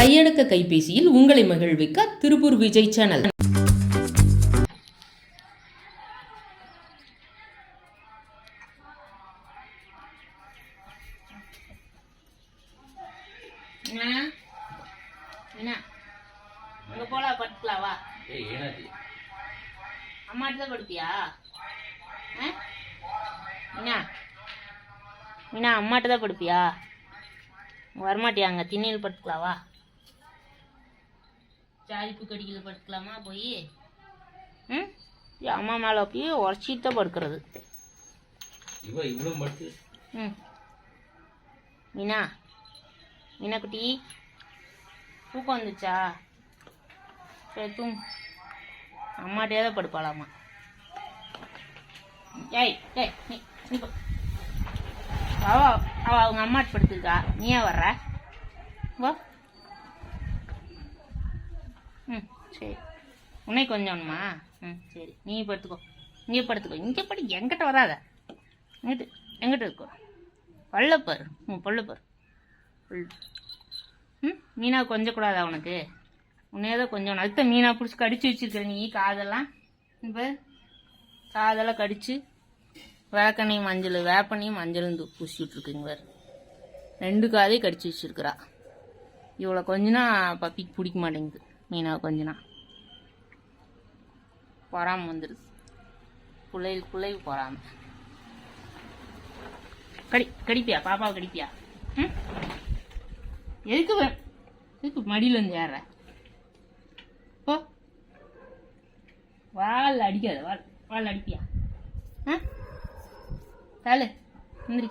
கையடக்க கைபேசியில் உங்களை மகிழ்விக்க திருப்பூர் விஜய் சேனல். என்ன? என்ன? அம்மாட்டு தான் படுப்பியா? ஆ? மீனா? அம்மாட்ட தான் படுப்பியா? வரமாட்டியா அங்கே? திண்ணையில் படுத்துக்கலாம் வா சாரிப்பு கடிக்கல படுத்துக்கலாமா போய்? ம்? அம்மா மேலே போய் உடச்சிட்டு தான் படுக்கிறது. ம். மீனா மீனா குட்டி தூக்கம் வந்துச்சா? சரி தூங் அம்மாட்டே தான் படுப்பாளாமா ஏய் ஏய் நீ நீ. அவ அவ அவங்க அம்மாட்ட படுத்துருக்கா. நீ ஏன் வர்ற? வா. ம் சரி. உன்னை கொஞ்சம்மா ம் சரி. நீ படுத்துக்கோ. இங்கே படுத்துக்கோ. இங்கே படி. எங்கிட்ட வராத. எங்கிட்ட எங்கிட்ட இருக்கோ. பள்ளப்பார் ம் பல்ல ம் மீனா கொஞ்சம் கூடாதா உனக்கு? உன்னே தான் கொஞ்சம் அடுத்த மீனா பிடிச்சி கடிச்சு வச்சிருக்கிற நீ காதெல்லாம். இப்போ காதெல்லாம் கடிச்சு வேக்கண்ணையும் மஞ்சள் வேப்பனையும் மஞ்சளும் தூ பூசி விட்ருக்குங்க வேறு ரெண்டு காதையும் கடிச்சு வச்சிருக்கிறா. இவ்வளோ கொஞ்சம்னா பப்பிக்கு பிடிக்க மாட்டேங்குது. மீனாவை கொஞ்சனா. பொறாம வந்துடுச்சு குழையில் பிள்ளைக்கு பொறாம. கடி கடிப்பியா? பாப்பாவை கடிப்பியா? ம்? எதுக்கு எதுக்கு மடியில் வந்து ஏற? போ. வால் அடிக்காத வால் வால் அடிப்பியா? ஆ? தலை முந்திரி